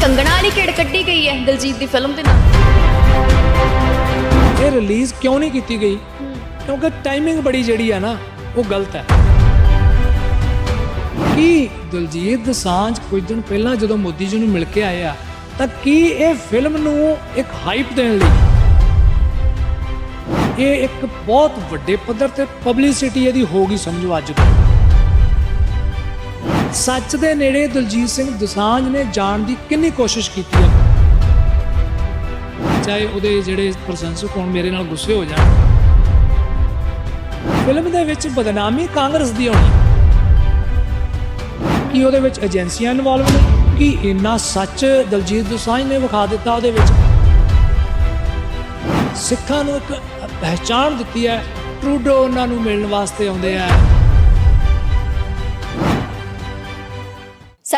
ਕੰਗਣਾ ਵਾਲੀ ਕਿੜ ਕੱਢੀ ਗਈ ਹੈ ਦਿਲਜੀਤ ਦੀ ਫਿਲਮ ਦੇ ਨਾਲ। ਇਹ ਰਿਲੀਜ਼ ਕਿਉਂ ਨਹੀਂ ਕੀਤੀ ਗਈ? ਕਿਉਂਕਿ ਟਾਈਮਿੰਗ ਬੜੀ ਜਿਹੜੀ ਆ ਨਾ, ਉਹ ਗਲਤ ਹੈ। ਕੀ ਦਿਲਜੀਤ ਦੋਸਾਂਝ ਕੁਝ ਦਿਨ ਪਹਿਲਾਂ ਜਦੋਂ ਮੋਦੀ ਜੀ ਨੂੰ ਮਿਲ ਕੇ ਆਏ ਆ, ਤਾਂ ਕੀ ਇਹ ਫਿਲਮ ਨੂੰ ਇੱਕ ਹਾਈਪ ਦੇਣ ਲਈ? ਇਹ ਇੱਕ ਬਹੁਤ ਵੱਡੇ ਪੱਧਰ ਤੇ ਪਬਲਿਸਿਟੀ ਇਹਦੀ ਹੋ ਗਈ ਸਮਝੋ ਅੱਜ ਤੋਂ। ਸੱਚ ਦੇ ਨੇੜੇ ਦਲਜੀਤ ਸਿੰਘ ਦੋਸਾਂਝ ਨੇ ਜਾਣ ਦੀ ਕਿੰਨੀ ਕੋਸ਼ਿਸ਼ ਕੀਤੀ ਹੈ? ਚਾਹੇ ਉਹਦੇ ਜਿਹੜੇ ਪ੍ਰਸ਼ੰਸਕ ਹੋਣ ਮੇਰੇ ਨਾਲ ਗੁੱਸੇ ਹੋ ਜਾਣ। ਫਿਲਮ ਦੇ ਵਿੱਚ ਬਦਨਾਮੀ ਕਾਂਗਰਸ ਦੀ ਹੋਣੀ। ਕੀ ਉਹਦੇ ਵਿੱਚ ਏਜੰਸੀਆਂ ਇਨਵੋਲਵ ਨੇ? ਕੀ ਇੰਨਾ ਸੱਚ ਦਲਜੀਤ ਦੋਸਾਂਝ ਨੇ ਵਿਖਾ ਦਿੱਤਾ ਉਹਦੇ ਵਿੱਚ? ਸਿੱਖਾਂ ਨੂੰ ਇੱਕ ਪਹਿਚਾਣ ਦਿੱਤੀ ਹੈ। ਟਰੂਡੋ ਉਹਨਾਂ ਨੂੰ ਮਿਲਣ ਵਾਸਤੇ ਆਉਂਦੇ ਆ।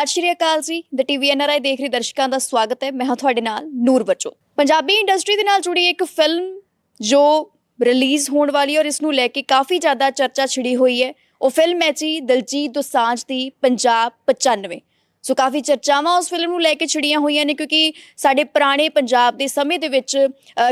ਸਤਿ ਸ਼੍ਰੀ ਅਕਾਲ ਜੀ। ਦ ਟੀਵੀ ਐਨਆਰਆਈ ਦੇਖ ਰਹੇ ਦਰਸ਼ਕਾਂ ਦਾ ਸਵਾਗਤ ਹੈ। ਮੈਂ ਹਾਂ ਤੁਹਾਡੇ ਨਾਲ ਨੂਰ ਬਚੋ ਪੰਜਾਬੀ ਇੰਡਸਟਰੀ ਦੇ ਨਾਲ ਜੁੜੀ ਇੱਕ ਫਿਲਮ ਜੋ ਰਿਲੀਜ਼ ਹੋਣ ਵਾਲੀ ਔਰ ਇਸ ਨੂੰ ਲੈ ਕੇ ਕਾਫੀ ਜ਼ਿਆਦਾ ਚਰਚਾ ਛਿੜੀ ਹੋਈ ਹੈ। ਉਹ ਫਿਲਮ ਹੈ ਜੀ ਦਿਲਜੀਤ ਦੋਸਾਂਝ ਦੀ ਪੰਜਾਬ 95 ਸੋ ਕਾਫੀ ਚਰਚਾਵਾਂ ਉਸ ਫਿਲਮ ਨੂੰ ਲੈ ਕੇ ਛਿੜੀਆਂ ਹੋਈਆਂ ਨੇ ਕਿਉਂਕਿ ਸਾਡੇ ਪੁਰਾਣੇ ਪੰਜਾਬ ਦੇ ਸਮੇਂ ਦੇ ਵਿੱਚ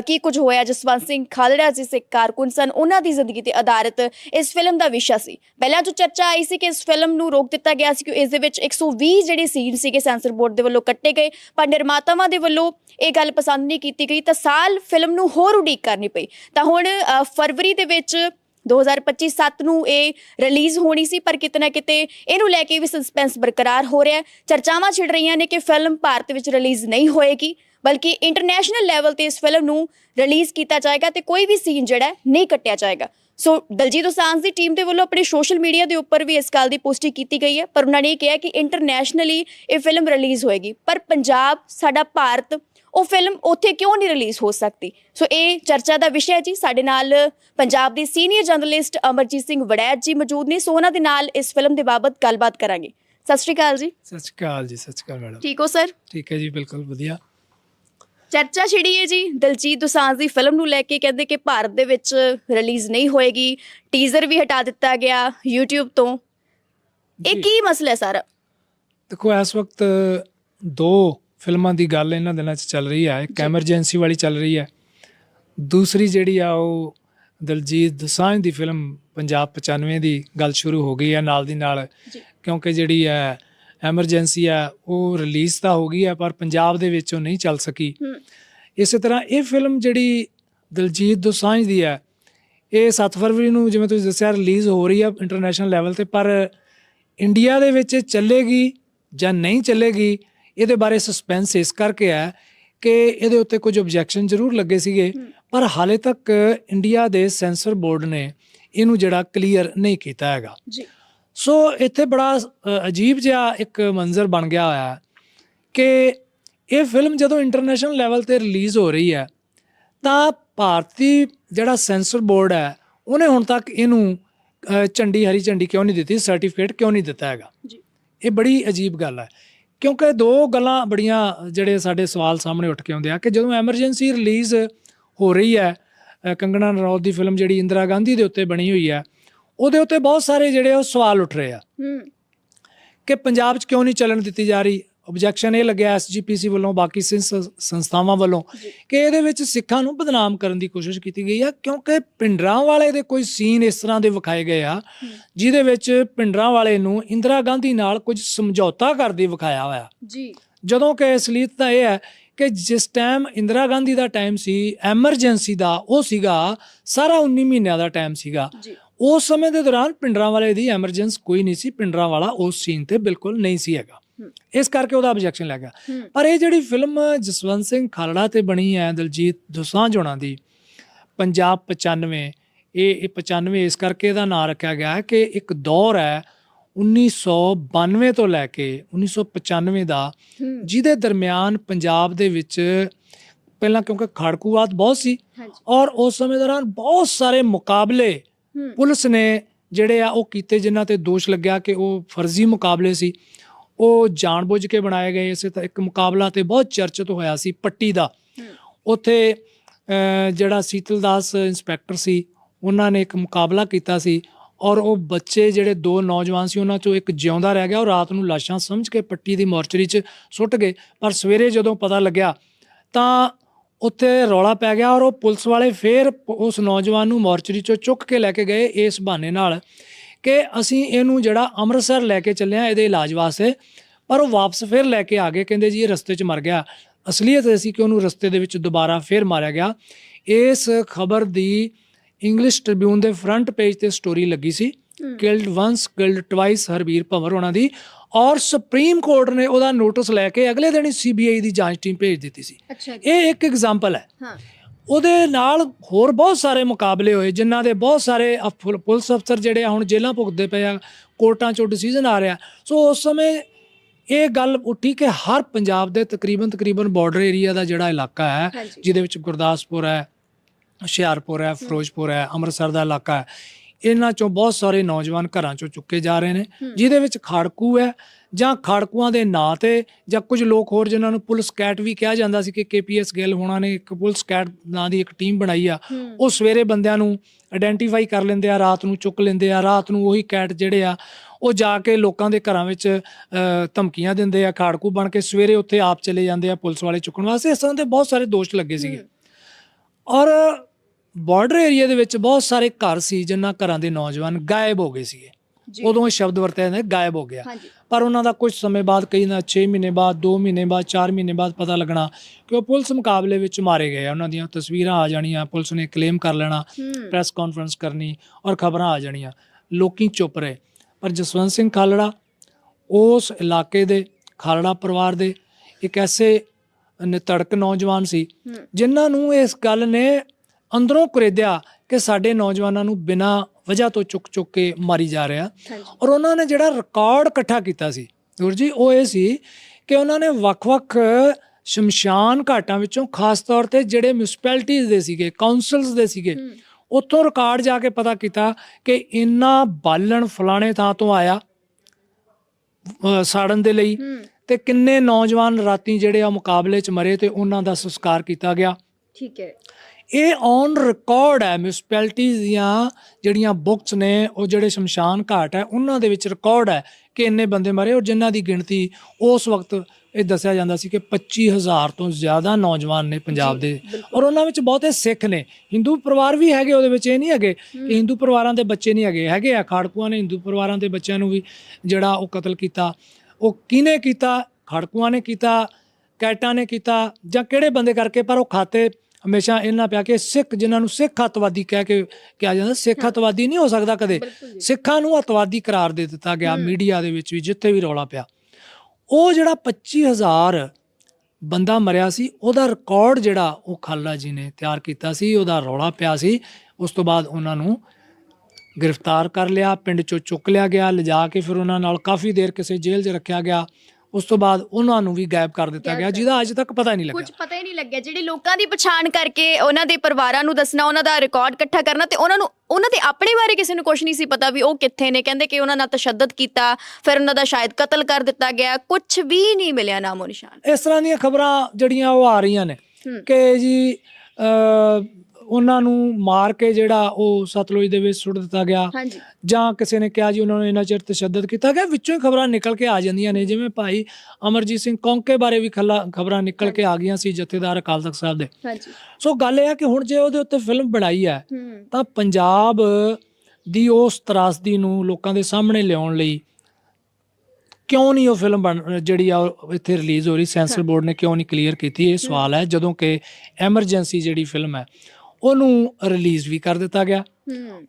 ਕੀ ਕੁਝ ਹੋਇਆ? ਜਸਵੰਤ ਸਿੰਘ ਖਾਲੜਾ ਜਿਸ ਸਿੱਖ ਕਾਰਕੁਨ ਸਨ। ਉਹਨਾਂ ਦੀ ਜ਼ਿੰਦਗੀ ਤੇ ਆਧਾਰਿਤ ਇਸ ਫਿਲਮ ਦਾ ਵਿਸ਼ਾ ਸੀ। ਪਹਿਲਾਂ ਜੋ ਚਰਚਾ ਆਈ ਸੀ ਕਿ ਇਸ ਫਿਲਮ ਨੂੰ ਰੋਕ ਦਿੱਤਾ ਗਿਆ ਸੀ ਕਿ ਇਸ ਦੇ ਵਿੱਚ 120 ਜਿਹੜੇ ਸੀਨ ਸੀਗੇ ਸੈਂਸਰ ਬੋਰਡ ਦੇ ਵੱਲੋਂ ਕੱਟੇ ਗਏ, ਪਰ ਨਿਰਮਾਤਾਵਾਂ ਦੇ ਵੱਲੋਂ ਇਹ ਗੱਲ ਪਸੰਦ ਨਹੀਂ ਕੀਤੀ ਗਈ। ਤਾਂ ਸਾਲ ਫਿਲਮ ਨੂੰ ਹੋਰ ਉਡੀਕ ਕਰਨੀ ਪਈ। ਤਾਂ ਹੁਣ ਫਰਵਰੀ ਦੇ ਵਿੱਚ 2025 7 ਨੂੰ ਇਹ ਰਿਲੀਜ਼ ਹੋਣੀ ਸੀ, ਪਰ ਕਿਤੇ ਨਾ ਕਿਤੇ ਇਹਨੂੰ ਲੈ ਕੇ ਵੀ ਸਸਪੈਂਸ ਬਰਕਰਾਰ ਹੋ ਰਿਹਾ ਹੈ। ਚਰਚਾਵਾਂ ਛਿੜ ਰਹੀਆਂ ਨੇ ਕਿ ਫਿਲਮ ਭਾਰਤ ਵਿੱਚ ਰਿਲੀਜ਼ ਨਹੀਂ ਹੋਏਗੀ, ਬਲਕਿ ਇੰਟਰਨੈਸ਼ਨਲ ਲੈਵਲ ਤੇ ਇਸ ਫਿਲਮ ਨੂੰ ਰਿਲੀਜ਼ ਕੀਤਾ ਜਾਏਗਾ ਤੇ ਕੋਈ ਵੀ ਸੀਨ ਜਿਹੜਾ ਨਹੀਂ ਕੱਟਿਆ ਜਾਏਗਾ। ਸੋ ਦਲਜੀਤ ਦੋਸਾਂਝ ਦੀ ਟੀਮ ਦੇ ਵੱਲੋਂ ਆਪਣੇ ਸੋਸ਼ਲ ਮੀਡੀਆ ਦੇ ਉੱਪਰ ਵੀ ਇਸ ਗੱਲ ਦੀ ਪੁਸ਼ਟੀ ਕੀਤੀ ਗਈ ਹੈ, ਪਰ ਉਹਨਾਂ ਨੇ ਇਹ ਕਿਹਾ ਕਿ ਇੰਟਰਨੈਸ਼ਨਲੀ ਇਹ ਫਿਲਮ ਰਿਲੀਜ਼ ਹੋਏਗੀ। ਪਰ ਪੰਜਾਬ, ਸਾਡਾ ਭਾਰਤ ਉਹ ਫਿਲਮ ਉੱਥੇ ਕਿਉਂ ਨਹੀਂ ਰਿਲੀਜ਼ ਹੋ ਸਕਦੀ? ਸੋ ਇਹ ਚਰਚਾ ਦਾ ਵਿਸ਼ਾ ਹੈ ਜੀ। ਸਾਡੇ ਨਾਲ ਪੰਜਾਬ ਦੇ ਸੀਨੀਅਰ ਜਰਨਲਿਸਟ ਅਮਰਜੀਤ ਸਿੰਘ ਵੜੈਚ ਜੀ ਮੌਜੂਦ ਨੇ। ਸੋ ਉਹਨਾਂ ਦੇ ਨਾਲ ਇਸ ਫਿਲਮ ਦੇ ਬਾਬਤ ਗੱਲਬਾਤ ਕਰਾਂਗੇ। ਸਤਿ ਸ਼੍ਰੀ ਅਕਾਲ ਜੀ। ਸਤਿ ਸ਼੍ਰੀ ਅਕਾਲ ਜੀ ਸਤਿ ਸ਼੍ਰੀ ਅਕਾਲ ਮੈਡਮ। ਠੀਕ ਹੋ ਸਰ? ਠੀਕ ਹੈ ਜੀ ਬਿਲਕੁਲ ਵਧੀਆ। ਚਰਚਾ ਛਿੜੀ ਹੈ ਜੀ। ਦਲਜੀਤ ਦੋਸਾਂਝ ਦੀ ਫਿਲਮ ਨੂੰ ਲੈ ਕੇ ਕਹਿੰਦੇ ਕਿ ਭਾਰਤ ਦੇ ਵਿੱਚ ਰਿਲੀਜ਼ ਨਹੀਂ ਹੋਏਗੀ। ਟੀਜ਼ਰ ਵੀ ਹਟਾ ਦਿੱਤਾ ਗਿਆ YouTube ਤੋਂ। ਇਹ। ਕੀ ਮਸਲਾ ਹੈ ਸਾਰਾ? ਦੇਖੋ ਇਸ ਵਕਤ ਦੋ ਫਿਲਮਾਂ ਦੀ ਗੱਲ ਇਹਨਾਂ ਦਿਨਾਂ 'ਚ ਚੱਲ ਰਹੀ ਹੈ ਇੱਕ। ਐਮਰਜੈਂਸੀ ਵਾਲੀ ਚੱਲ ਰਹੀ ਹੈ ਦੂਸਰੀ ਜਿਹੜੀ ਆ ਉਹ ਦਲਜੀਤ ਦੋਸਾਂਝ ਦੀ ਫਿਲਮ ਪੰਜਾਬ 95 ਦੀ ਗੱਲ ਸ਼ੁਰੂ ਹੋ ਗਈ ਹੈ ਨਾਲ ਦੀ ਨਾਲ। ਕਿਉਂਕਿ ਜਿਹੜੀ ਹੈ ਐਮਰਜੈਂਸੀ ਆ ਉਹ ਰਿਲੀਜ਼ ਤਾਂ ਹੋ ਗਈ ਹੈ ਪਰ ਪੰਜਾਬ ਦੇ ਵਿੱਚ ਉਹ ਨਹੀਂ ਚੱਲ ਸਕੀ ਇਸੇ ਤਰ੍ਹਾਂ ਇਹ ਫਿਲਮ ਜਿਹੜੀ ਦਲਜੀਤ ਦੋਸਾਂਝ ਦੀ ਹੈ ਇਹ 7 ਫਰਵਰੀ ਨੂੰ ਜਿਵੇਂ ਤੁਸੀਂ ਦੱਸਿਆ ਰਿਲੀਜ਼ ਹੋ ਰਹੀ ਹੈ ਇੰਟਰਨੈਸ਼ਨਲ ਲੈਵਲ ਤੇ ਪਰ ਇੰਡੀਆ ਦੇ ਵਿੱਚ ਚੱਲੇਗੀ ਜਾਂ ਨਹੀਂ ਚੱਲੇਗੀ ਇਹਦੇ ਬਾਰੇ ਸਸਪੈਂਸ ਇਸ ਕਰਕੇ ਹੈ ਕਿ ਇਹਦੇ ਉੱਤੇ ਕੁਝ ਆਬਜੈਕਸ਼ਨ ਜ਼ਰੂਰ ਲੱਗੇ ਸੀਗੇ। ਪਰ ਹਾਲੇ ਤੱਕ ਇੰਡੀਆ ਦੇ ਸੈਂਸਰ ਬੋਰਡ ਨੇ ਇਹਨੂੰ ਜਿਹੜਾ ਕਲੀਅਰ ਨਹੀਂ ਕੀਤਾ ਹੈਗਾ। ਜੀ। ਸੋ ਇੱਥੇ ਬੜਾ ਅਜੀਬ ਜਿਹਾ ਇੱਕ ਮੰਜ਼ਰ ਬਣ ਗਿਆ ਹੋਇਆ ਹੈ ਕਿ ਇਹ ਫਿਲਮ ਜਦੋਂ ਇੰਟਰਨੈਸ਼ਨਲ ਲੈਵਲ ਤੇ ਰਿਲੀਜ਼ ਹੋ ਰਹੀ ਹੈ ਤਾਂ ਭਾਰਤੀ ਜਿਹੜਾ ਸੈਂਸਰ ਬੋਰਡ ਹੈ ਉਹਨੇ ਹੁਣ ਤੱਕ ਇਹਨੂੰ ਝੰਡੀ ਹਰੀ ਝੰਡੀ ਕਿਉਂ ਨਹੀਂ ਦਿੱਤੀ ਸਰਟੀਫਿਕੇਟ ਕਿਉਂ ਨਹੀਂ ਦਿੱਤਾ ਹੈਗਾ? ਜੀ। ਇਹ ਬੜੀ ਅਜੀਬ ਗੱਲ ਹੈ। ਕਿਉਂਕਿ ਦੋ ਗੱਲਾਂ ਬੜੀਆਂ ਜਿਹੜੇ ਸਾਡੇ ਸਵਾਲ ਸਾਹਮਣੇ ਉੱਠ ਕੇ ਆਉਂਦੇ ਆ ਕਿ ਜਦੋਂ ਐਮਰਜੈਂਸੀ ਰਿਲੀਜ਼ ਹੋ ਰਹੀ ਹੈ ਕੰਗਣਾ ਰਣੌਤ ਦੀ ਫਿਲਮ ਜਿਹੜੀ ਇੰਦਰਾ ਗਾਂਧੀ ਦੇ ਉੱਤੇ ਬਣੀ ਹੋਈ ਹੈ ਉਹਦੇ ਉੱਤੇ ਬਹੁਤ ਸਾਰੇ ਜਿਹੜੇ ਉਹ ਸਵਾਲ ਉੱਠ ਰਹੇ ਆ ਹੂੰ। ਕਿ ਪੰਜਾਬ 'ਚ ਕਿਉਂ ਨਹੀਂ ਚੱਲਣ ਦਿੱਤੀ ਜਾ ਰਹੀ? ਆਬਜੈਕਸ਼ਨ ਇਹ ਲੱਗਿਆ ਐਸਜੀਪੀਸੀ ਵੱਲੋਂ ਬਾਕੀ ਸੰਸ- ਸੰਸਥਾਵਾਂ ਵੱਲੋਂ। ਕਿ ਇਹਦੇ ਵਿੱਚ ਸਿੱਖਾਂ ਨੂੰ ਬਦਨਾਮ ਕਰਨ ਦੀ ਕੋਸ਼ਿਸ਼ ਕੀਤੀ ਗਈ ਆ ਕਿਉਂਕਿ ਪਿੰਡਰਾਂ ਵਾਲੇ ਦੇ ਕੋਈ ਸੀਨ ਇਸ ਤਰ੍ਹਾਂ ਦੇ ਵਿਖਾਏ ਗਏ ਆ ਜਿਹਦੇ ਵਿੱਚ ਪਿੰਡਰਾਂ ਵਾਲੇ ਨੂੰ ਇੰਦਰਾ ਗਾਂਧੀ ਨਾਲ ਕੁਝ ਸਮਝੌਤਾ ਕਰਦੇ ਵਿਖਾਇਆ ਹੋਇਆ। ਜੀ। ਜਦੋਂ ਕਿ ਅਸਲੀਅਤ ਤਾਂ ਇਹ ਹੈ ਕਿ ਜਿਸ ਟਾਈਮ ਇੰਦਰਾ ਗਾਂਧੀ ਦਾ ਟਾਈਮ ਸੀ ਐਮਰਜੈਂਸੀ ਦਾ ਉਹ ਸੀਗਾ ਸਾਰਾ 19 ਮਹੀਨਿਆਂ ਦਾ ਟਾਈਮ ਸੀਗਾ। ਜੀ। ਉਸ ਸਮੇਂ ਦੇ ਦੌਰਾਨ ਪਿੰਡਰਾਂ ਵਾਲੇ ਦੀ ਐਮਰਜੈਂਸ ਕੋਈ ਨਹੀਂ ਸੀ ਪਿੰਡਰਾਂ ਵਾਲਾ ਉਸ ਸੀਨ ਤੇ ਬਿਲਕੁਲ ਨਹੀਂ ਸੀ ਹੈਗਾ। ਇਸ ਕਰਕੇ ਉਹਦਾ ਆਬਜੈਕਸ਼ਨ ਲੱਗਾ ਹੂੰ। ਪਰ ਇਹ ਜਿਹੜੀ ਫਿਲਮ ਜਸਵੰਤ ਸਿੰਘ ਖਾਲੜਾ ਤੇ ਬਣੀ ਹੈ ਦਲਜੀਤ ਦੋਸਾਂਝ ਹੋਣਾ ਦੀ ਪੰਜਾਬ 95 ਇਹ ਇਹ 95 ਇਸ ਕਰਕੇ ਇਹਦਾ ਨਾਮ ਰੱਖਿਆ ਗਿਆ ਹੈ ਕਿ ਇੱਕ ਦੌਰ ਹੈ 1992 ਤੋਂ ਲੈ ਕੇ 1995 ਦਾ ਜਿਹਦੇ ਦਰਮਿਆਨ ਪੰਜਾਬ ਦੇ ਵਿੱਚ ਪਹਿਲਾਂ ਕਿਉਂਕਿ ਖੜਕੂਵਾਦ ਬਹੁਤ ਸੀ ਔਰ ਉਸ ਸਮੇਂ ਦੌਰਾਨ ਬਹੁਤ ਸਾਰੇ ਮੁਕਾਬਲੇ ਪੁਲਿਸ ਨੇ ਜਿਹੜੇ ਆ ਉਹ ਕੀਤੇ ਜਿਨ੍ਹਾਂ ਤੇ ਦੋਸ਼ ਲੱਗਿਆ ਕਿ ਉਹ ਫਰਜ਼ੀ ਮੁਕਾਬਲੇ ਸੀ। ਉਹ ਜਾਣਬੁੱਝ ਕੇ ਬਣਾਏ ਗਏ ਇਸੇ ਤਾਂ ਇੱਕ ਮੁਕਾਬਲਾ ਤੇ ਬਹੁਤ ਚਰਚਿਤ ਹੋਇਆ ਸੀ ਪੱਟੀ ਦਾ। ਉੱਥੇ ਜਿਹੜਾ ਸੀਤਲਦਾਸ ਇੰਸਪੈਕਟਰ ਸੀ, ਉਹਨਾਂ ਨੇ ਇੱਕ ਮੁਕਾਬਲਾ ਕੀਤਾ ਸੀ ਔਰ ਉਹ ਬੱਚੇ ਜਿਹੜੇ ਦੋ ਨੌਜਵਾਨ ਸੀ, ਉਹਨਾਂ ਚੋਂ ਇੱਕ ਜਿਉਂਦਾ ਰਹਿ ਗਿਆ। ਔਰ ਰਾਤ ਨੂੰ ਲਾਸ਼ਾਂ ਸਮਝ ਕੇ ਪੱਟੀ ਦੀ ਮੋਰਚਰੀ 'ਚ ਸੁੱਟ ਗਏ। ਪਰ ਸਵੇਰੇ ਜਦੋਂ ਪਤਾ ਲੱਗਿਆ ਤਾਂ ਉੱਥੇ ਰੌਲਾ ਪੈ ਗਿਆ ਔਰ ਉਹ ਪੁਲਿਸ ਵਾਲੇ ਫੇਰ ਉਸ ਨੌਜਵਾਨ ਨੂੰ ਮੋਰਚਰੀ 'ਚੋਂ ਚੁੱਕ ਕੇ ਲੈ ਕੇ ਗਏ ਇਸ ਬਹਾਨੇ ਨਾਲ। ਕਿ ਅਸੀਂ ਇਹਨੂੰ ਜਿਹੜਾ ਅੰਮ੍ਰਿਤਸਰ ਲੈ ਕੇ ਚੱਲੇ ਆ ਇਹਦੇ ਇਲਾਜ ਵਾਸਤੇ ਪਰ ਉਹ ਵਾਪਸ ਫਿਰ ਲੈ ਕੇ ਆ ਗਏ ਕਹਿੰਦੇ ਜੀ ਇਹ ਰਸਤੇ 'ਚ ਮਰ ਗਿਆ। ਅਸਲੀਅਤ ਇਹ ਸੀ ਕਿ ਉਹਨੂੰ ਰਸਤੇ ਦੇ ਵਿੱਚ ਦੁਬਾਰਾ ਫਿਰ ਮਾਰਿਆ ਗਿਆ। ਇਸ ਖਬਰ ਦੀ ਇੰਗਲਿਸ਼ ਟ੍ਰਿਬਿਊਨ ਦੇ ਫਰੰਟ ਪੇਜ ਤੇ ਸਟੋਰੀ ਲੱਗੀ ਸੀ। Killed once killed twice Harbir Bhanwar ਉਹਨਾਂ ਦੀ। ਔਰ ਸੁਪਰੀਮ ਕੋਰਟ ਨੇ ਉਹਦਾ ਨੋਟਿਸ ਲੈ ਕੇ ਅਗਲੇ ਦਿਨ ਹੀ ਸੀਬੀਆਈ ਦੀ ਜਾਂਚ ਟੀਮ ਭੇਜ ਦਿੱਤੀ ਸੀ। ਇਹ ਇੱਕ ਐਗਜ਼ਾਮਪਲ ਹੈ। ਹਾਂ। ਉਹਦੇ ਨਾਲ ਹੋਰ ਬਹੁਤ ਸਾਰੇ ਮੁਕਾਬਲੇ ਹੋਏ ਜਿਨ੍ਹਾਂ ਦੇ ਬਹੁਤ ਸਾਰੇ ਅਫ- ਪੁਲ- ਪੁਲਿਸ ਅਫਸਰ ਜਿਹੜੇ ਆ ਹੁਣ ਜੇਲ੍ਹਾਂ ਭੁਗਤਦੇ ਪਏ ਆ ਕੋਰਟਾਂ ਚੋਂ ਡਿਸੀਜਨ ਆ ਰਿਹਾ ਸੋ ਉਸ ਸਮੇਂ ਇਹ ਗੱਲ ਉੱਠੀ ਕਿ ਹਰ ਪੰਜਾਬ ਦੇ ਤਕਰੀਬਨ ਤਕਰੀਬਨ ਬਾਰਡਰ ਏਰੀਆ ਦਾ ਜਿਹੜਾ ਇਲਾਕਾ ਹੈ ਹਾਂਜੀ। ਜਿਹਦੇ ਵਿੱਚ ਗੁਰਦਾਸਪੁਰ ਹੈ ਹੁਸ਼ਿਆਰਪੁਰ ਹੈ ਫਿਰੋਜ਼ਪੁਰ ਹੈ ਅੰਮ੍ਰਿਤਸਰ ਦਾ ਇਲਾਕਾ ਹੈ ਇਹਨਾਂ ਚੋਂ ਬਹੁਤ ਸਾਰੇ ਨੌਜਵਾਨ ਘਰਾਂ ਚੋਂ ਚੁੱਕੇ ਜਾ ਰਹੇ ਨੇ ਜਿਹਦੇ ਵਿੱਚ ਖਾੜਕੂ ਹੈ ਜਾਂ ਖਾੜਕੂਆਂ ਦੇ ਨਾਂ ਤੇ ਜਾਂ ਕੁਝ ਲੋਕ ਹੋਰ ਜਿਨ੍ਹਾਂ ਨੂੰ ਪੁਲਿਸ ਕੈਟ ਵੀ ਕਿਹਾ ਜਾਂਦਾ ਸੀ ਕਿ ਕੇਪੀਐਸ ਗਿੱਲ ਹੋਣਾ ਨੇ ਇੱਕ ਪੁਲਿਸ ਕੈਟ ਨਾਂ ਦੀ ਇੱਕ ਟੀਮ ਬਣਾਈ ਆ ਉਹ ਸਵੇਰੇ ਬੰਦਿਆਂ ਨੂੰ ਆਇਡੈਂਟੀਫਾਈ ਕਰ ਲੈਂਦੇ ਆ ਰਾਤ ਨੂੰ ਚੁੱਕ ਲੈਂਦੇ ਆ ਰਾਤ ਨੂੰ ਉਹੀ ਕੈਟ ਜਿਹੜੇ ਆ ਉਹ ਜਾ ਕੇ ਲੋਕਾਂ ਦੇ ਘਰਾਂ ਵਿੱਚ ਧਮਕੀਆਂ ਦਿੰਦੇ ਆ ਖਾੜਕੂ ਬਣ ਕੇ ਸਵੇਰੇ ਉੱਥੇ ਆਪ ਚਲੇ ਜਾਂਦੇ ਆ ਪੁਲਿਸ ਵਾਲੇ ਚੁੱਕਣ ਵਾਸਤੇ। ਇਸ ਤਰ੍ਹਾਂ ਦੇ ਬਹੁਤ ਸਾਰੇ ਦੋਸ਼ ਲੱਗੇ ਸੀਗੇ। ਔਰ ਬਾਰਡਰ ਏਰੀਆ ਦੇ ਵਿੱਚ ਬਹੁਤ ਸਾਰੇ ਘਰ ਸੀ ਜਿਨ੍ਹਾਂ ਘਰਾਂ ਦੇ ਨੌਜਵਾਨ ਗਾਇਬ ਹੋ ਗਏ ਸੀਗੇ। ਉਦੋਂ ਇਹ ਸ਼ਬਦ ਵਰਤਿਆ ਜਾਂਦਾ ਗਾਇਬ ਹੋ ਗਿਆ। ਪਰ ਉਹਨਾਂ ਦਾ ਕੁਝ ਸਮੇਂ ਬਾਅਦ ਕਈ ਨਾ 6 ਮਹੀਨੇ ਬਾਅਦ 2 ਮਹੀਨੇ ਬਾਅਦ 4 ਮਹੀਨੇ ਬਾਅਦ ਪਤਾ ਲੱਗਣਾ ਕਿ ਉਹ ਪੁਲਿਸ ਮੁਕਾਬਲੇ ਵਿੱਚ ਮਾਰੇ ਗਏ ਉਹਨਾਂ ਦੀਆਂ ਤਸਵੀਰਾਂ ਆ ਜਾਣੀਆਂ ਪੁਲਿਸ ਨੇ ਕਲੇਮ ਕਰ ਲੈਣਾ ਪ੍ਰੈਸ ਕਾਨਫਰੰਸ ਕਰਨੀ ਔਰ ਖਬਰਾਂ ਆ ਜਾਣੀਆਂ। ਲੋਕੀ ਚੁੱਪ ਰਹੇ। ਪਰ ਜਸਵੰਤ ਸਿੰਘ ਖਾਲੜਾ ਉਸ ਇਲਾਕੇ ਦੇ ਖਾਲੜਾ ਪਰਿਵਾਰ ਦੇ ਇੱਕ ਐਸੇ ਨਿਤੜਕ ਨੌਜਵਾਨ ਸੀ। ਜਿਨ੍ਹਾਂ ਨੂੰ ਇਸ ਗੱਲ ਨੇ ਅੰਦਰੋਂ ਕੁਰੇਦਿਆ ਕਿ ਸਾਡੇ ਨੌਜਵਾਨਾਂ ਨੂੰ ਬਿਨਾਂ ਵਜ੍ਹਾ ਤੋਂ ਚੁੱਕ ਚੁੱਕ ਕੇ ਮਾਰੀ ਜਾ ਰਿਹਾ। ਔਰ ਉਹਨਾਂ ਨੇ ਜਿਹੜਾ ਰਿਕਾਰਡ ਇਕੱਠਾ ਕੀਤਾ ਸੀ ਗੁਰੂ ਜੀ ਉਹ ਇਹ ਸੀ ਕਿ ਉਹਨਾਂ ਨੇ ਵੱਖ-ਵੱਖ ਸ਼ਮਸ਼ਾਨ ਘਾਟਾਂ ਵਿੱਚੋਂ ਖਾਸ ਤੌਰ ਤੇ ਜਿਹੜੇ ਮਿਊਨਿਸਪੈਲਿਟੀਜ਼ ਦੇ ਸੀਗੇ ਕਾਉਂਸਲਸ ਦੇ ਸੀਗੇ ਉੱਥੋਂ ਰਿਕਾਰਡ ਜਾ ਕੇ ਪਤਾ ਕੀਤਾ ਕਿ ਇੰਨਾ ਬਾਲਣ ਫਲਾਣੇ ਥਾਂ ਤੋਂ ਆਇਆ ਸਾੜਨ ਦੇ ਲਈ ਤੇ ਕਿੰਨੇ ਨੌਜਵਾਨ ਰਾਤੀ ਜਿਹੜੇ ਆ ਮੁਕਾਬਲੇ 'ਚ ਮਰੇ ਤੇ ਉਹਨਾਂ ਦਾ ਸੰਸਕਾਰ ਕੀਤਾ ਗਿਆ। ਠੀਕ ਹੈ। ਇਹ ਔਨ ਰਿਕਾਰਡ ਹੈ ਮਿਊਨਿਸਪੈਲਿਟੀਜ਼ ਦੀਆਂ ਜਿਹੜੀਆਂ ਬੁੱਕਸ ਨੇ ਉਹ ਜਿਹੜੇ ਸ਼ਮਸ਼ਾਨ ਘਾਟ ਹੈ ਉਹਨਾਂ ਦੇ ਵਿੱਚ ਰਿਕਾਰਡ ਹੈ ਕਿ ਇੰਨੇ ਬੰਦੇ ਮਰੇ ਔਰ ਜਿਨ੍ਹਾਂ ਦੀ ਗਿਣਤੀ ਉਸ ਵਕਤ ਇਹ ਦੱਸਿਆ ਜਾਂਦਾ ਸੀ ਕਿ 25000 ਤੋਂ ਜ਼ਿਆਦਾ ਨੌਜਵਾਨ ਨੇ ਪੰਜਾਬ ਦੇ ਔਰ ਉਹਨਾਂ ਵਿੱਚ ਬਹੁਤੇ ਸਿੱਖ ਨੇ। ਹਿੰਦੂ ਪਰਿਵਾਰ ਵੀ ਹੈਗੇ ਉਹਦੇ ਵਿੱਚ ਇਹ ਨਹੀਂ ਹੈਗੇ ਕਿ ਹਿੰਦੂ ਪਰਿਵਾਰਾਂ ਦੇ ਬੱਚੇ ਨਹੀਂ ਹੈਗੇ ਹੈਗੇ ਆ ਖਾੜਕੂਆਂ ਨੇ ਹਿੰਦੂ ਪਰਿਵਾਰਾਂ ਦੇ ਬੱਚਿਆਂ ਨੂੰ ਵੀ ਜਿਹੜਾ ਉਹ ਕਤਲ ਕੀਤਾ। ਉਹ ਕਿਹਨੇ ਕੀਤਾ? ਖਾੜਕੂਆਂ ਨੇ ਕੀਤਾ ਕੈਟਾਂ ਨੇ ਕੀਤਾ ਜਾਂ ਕਿਹੜੇ ਬੰਦੇ ਕਰਕੇ ਪਰ ਉਹ ਖਾਤੇ ਹਮੇਸ਼ਾ ਇਹਨਾਂ ਪਿਆ ਕਿ ਸਿੱਖ ਜਿਨ੍ਹਾਂ ਨੂੰ ਸਿੱਖ ਅੱਤਵਾਦੀ ਕਹਿ ਕੇ ਕਿਹਾ ਜਾਂਦਾ ਸਿੱਖ ਅੱਤਵਾਦੀ ਨਹੀਂ ਹੋ ਸਕਦਾ ਕਦੇ। ਸਿੱਖਾਂ ਨੂੰ ਅੱਤਵਾਦੀ ਕਰਾਰ ਦੇ ਦਿੱਤਾ ਗਿਆ ਮੀਡੀਆ ਦੇ ਵਿੱਚ ਵੀ ਜਿੱਥੇ ਵੀ ਰੌਲਾ ਪਿਆ। ਉਹ ਜਿਹੜਾ 25000 ਬੰਦਾ ਮਰਿਆ ਸੀ ਉਹਦਾ ਰਿਕਾਰਡ ਜਿਹੜਾ ਉਹ ਖਾਲੜਾ ਜੀ ਨੇ ਤਿਆਰ ਕੀਤਾ ਸੀ ਉਹਦਾ ਰੌਲਾ ਪਿਆ ਸੀ। ਉਸ ਤੋਂ ਬਾਅਦ ਉਹਨਾਂ ਨੂੰ ਗ੍ਰਿਫਤਾਰ ਕਰ ਲਿਆ ਪਿੰਡ ਚੋਂ ਚੁੱਕ ਲਿਆ ਗਿਆ ਲਿਜਾ ਕੇ ਫਿਰ ਉਹਨਾਂ ਨਾਲ ਕਾਫੀ ਦੇਰ ਕਿਸੇ ਜੇਲ੍ਹ 'ਚ ਰੱਖਿਆ ਗਿਆ। ਉਸ ਤੋਂ ਬਾਅਦ ਉਹਨਾਂ ਨੂੰ ਵੀ ਗਾਇਬ ਕਰ ਦਿੱਤਾ ਗਿਆ ਜਿਹਦਾ ਅੱਜ ਤੱਕ ਪਤਾ ਹੀ ਨਹੀਂ ਕੁਝ ਲੱਗਾ ਪਤਾ ਹੀ ਨਹੀਂ ਲੱਗਿਆ। ਜਿਹੜੇ ਲੋਕਾਂ ਦੀ ਪਛਾਣ ਕਰਕੇ ਉਹਨਾਂ ਦੇ ਪਰਿਵਾਰਾਂ ਨੂੰ ਦੱਸਣਾ ਉਹਨਾਂ ਦਾ ਰਿਕਾਰਡ ਇਕੱਠਾ ਕਰਨਾ ਤੇ ਉਹਨਾਂ ਨੂੰ ਉਹਨਾਂ ਦੇ ਆਪਣੇ ਬਾਰੇ ਕਿਸੇ ਨੂੰ ਕੁਝ ਨਹੀਂ ਸੀ ਪਤਾ ਵੀ ਉਹ ਕਿੱਥੇ ਨੇ। ਕਹਿੰਦੇ ਕਿ ਉਹਨਾਂ ਨਾਲ ਤਸ਼ੱਦਦ ਕੀਤਾ ਫਿਰ ਉਹਨਾਂ ਦਾ ਸ਼ਾਇਦ ਕਤਲ ਕਰ ਦਿੱਤਾ ਗਿਆ। ਕੁਝ ਵੀ ਨਹੀਂ ਮਿਲਿਆ ਨਾਮੋ ਨਿਸ਼ਾਨ। ਇਸ ਤਰ੍ਹਾਂ ਦੀਆਂ ਖਬਰਾਂ ਜਿਹੜੀਆਂ ਉਹ ਆ ਰਹੀਆਂ ਨੇ। ਕਿ ਜੀ ਉਹਨਾਂ ਨੂੰ ਮਾਰ ਕੇ ਜਿਹੜਾ ਉਹ ਸਤਲੁਜ ਦੇ ਵਿੱਚ ਸੁੱਟ ਦਿੱਤਾ ਗਿਆ। ਜਾਂ ਕਿਸੇ ਨੇ ਕਿਹਾ ਜੀ ਉਹਨਾਂ ਨੂੰ ਇਹਨਾਂ ਚਿਰ ਤਸ਼ੱਦਦ ਕੀਤਾ ਗਿਆ ਵਿੱਚੋਂ ਹੀ ਖਬਰਾਂ ਨਿਕਲ ਕੇ ਆ ਜਾਂਦੀਆਂ ਨੇ। ਜਿਵੇਂ ਭਾਈ ਅਮਰਜੀਤ ਸਿੰਘ ਕੌਂਕੇ ਬਾਰੇ ਵੀ ਖੱਲਾ ਖਬਰਾਂ ਨਿਕਲ ਕੇ ਆ ਗਈਆਂ ਸੀ ਜਥੇਦਾਰ ਅਕਾਲ ਤਖਤ ਸਾਹਿਬ ਦੇ। ਹਾਂਜੀ। ਸੋ ਗੱਲ ਇਹ ਹੈ ਕਿ ਹੁਣ ਜੇ ਉਹਦੇ ਉੱਤੇ ਫਿਲਮ ਬਣਾਈ ਹੈ ਤਾਂ ਪੰਜਾਬ ਦੀ ਉਸ ਤਰਾਸਦੀ ਨੂੰ ਲੋਕਾਂ ਦੇ ਸਾਹਮਣੇ ਲਿਆਉਣ ਲਈ ਕਿਉਂ ਨਹੀਂ ਉਹ ਫਿਲਮ ਬਣ ਜਿਹੜੀ ਆ ਇੱਥੇ ਰਿਲੀਜ਼ ਹੋ ਰਹੀ ਸੈਂਸਰ ਬੋਰਡ ਨੇ ਕਿਉਂ ਨਹੀਂ ਕਲੀਅਰ ਕੀਤੀ? ਇਹ ਸਵਾਲ ਹੈ ਜਦੋਂ ਕਿ ਐਮਰਜੈਂਸੀ ਜਿਹੜੀ ਫਿਲਮ ਹੈ ਉਹਨੂੰ ਰਿਲੀਜ਼ ਵੀ ਕਰ ਦਿੱਤਾ ਗਿਆ।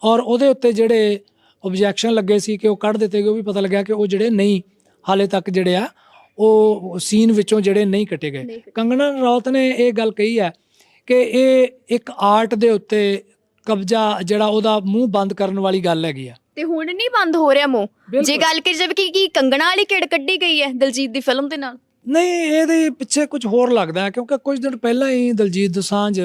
ਔਰ ਉਹਦੇ ਉੱਤੇ ਜਿਹੜੇ ਆਬਜੈਕਸ਼ਨ ਲੱਗੇ ਸੀ ਕਿ ਉਹ ਕੱਢ ਦਿੱਤੇ ਗਏ ਉਹ ਵੀ ਪਤਾ ਲੱਗਿਆ ਕਿ ਉਹ ਜਿਹੜੇ ਨਹੀਂ ਹਾਲੇ ਤੱਕ ਜਿਹੜੇ ਆ ਉਹ ਸੀਨ ਵਿੱਚੋਂ ਜਿਹੜੇ ਨਹੀਂ ਕੱਟੇ ਗਏ। ਕੰਗਣਾ ਰਣੌਤ ਨੇ ਇਹ ਗੱਲ ਕਹੀ ਹੈ ਕਿ ਇਹ ਇੱਕ ਆਰਟ ਦੇ ਉੱਤੇ ਕਬਜ਼ਾ ਜਿਹੜਾ ਉਹਦਾ ਮੂੰਹ ਬੰਦ ਕਰਨ ਵਾਲੀ ਗੱਲ ਹੈਗੀ ਆ। ਤੇ ਹੁਣ ਨਹੀਂ ਬੰਦ ਹੋ ਰਿਹਾ ਮੂੰਹ। ਜੇ ਗੱਲ ਕਰੀ ਜਾਵੇ ਕਿ ਕੀ ਕੰਗਣਾ ਵਾਲੀ ਕਿੜ ਕੱਢੀ ਗਈ ਹੈ ਦਲਜੀਤ ਦੀ ਫਿਲਮ ਦੇ ਨਾਲ? ਨਹੀਂ ਇਹਦੇ ਪਿੱਛੇ ਕੁਝ ਹੋਰ ਲੱਗਦਾ ਕਿਉਂਕਿ ਕੁਝ ਦਿਨ ਪਹਿਲਾਂ ਹੀ ਦਲਜੀਤ ਦੋਸਾਂਝ